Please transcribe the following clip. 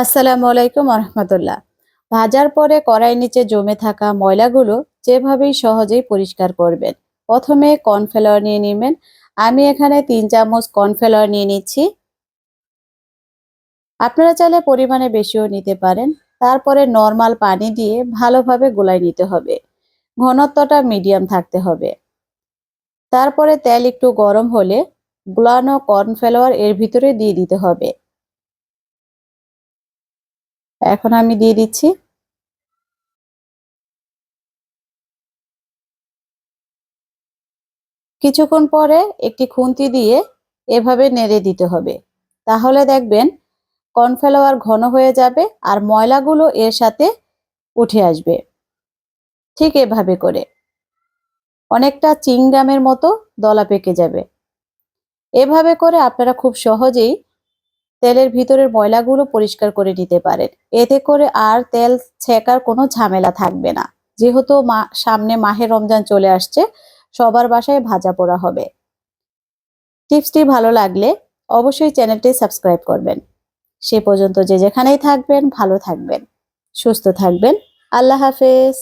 আসসালামু আলাইকুম রহমতুল্লাহ ভাজার পরে কড়াই নিচে জমে থাকা ময়লাগুলো যেভাবেই সহজেই পরিষ্কার করবেন। প্রথমে কর্নফ্লাওয়ার নিয়ে নেবেন। আমি এখানে তিন চামচ কর্নফ্লাওয়ার নিয়ে নিচ্ছি। আপনারা চাইলে পরিমাণে বেশিও নিতে পারেন। তারপরে নর্মাল পানি দিয়ে ভালোভাবে গোলাই নিতে হবে। ঘনত্বটা মিডিয়াম থাকতে হবে। তারপরে তেল একটু গরম হলে গুলানো কর্নফ্লাওয়ার এর ভিতরে দিয়ে দিতে হবে। এখন আমি দিয়ে দিচ্ছি। কিছুক্ষণ পরে একটি খুন্তি দিয়ে এভাবে নেড়ে দিতে হবে। তাহলে দেখবেন কর্নফ্লাওয়ার ঘন হয়ে যাবে আর ময়লাগুলো এর সাথে উঠে আসবে। ঠিক এভাবে করে। অনেকটা চিংগামের মতো দলা পেকে যাবে। এভাবে করে আপনারা খুব সহজেই তেলের ভিতরের ময়লাগুলো পরিষ্কার করে নিতে পারেন। এতে করে আর তেল ছেঁকার কোনো ঝামেলা থাকবে না। যেহেতু মা, সামনে মাহে রমজান চলে আসছে, সবার বাসায় ভাজা পোড়া হবে। টিপসটি ভালো লাগলে অবশ্যই চ্যানেলটি সাবস্ক্রাইব করবেন। সে পর্যন্ত যে যেখানেই থাকবেন, ভালো থাকবেন, সুস্থ থাকবেন। আল্লাহ হাফেজ।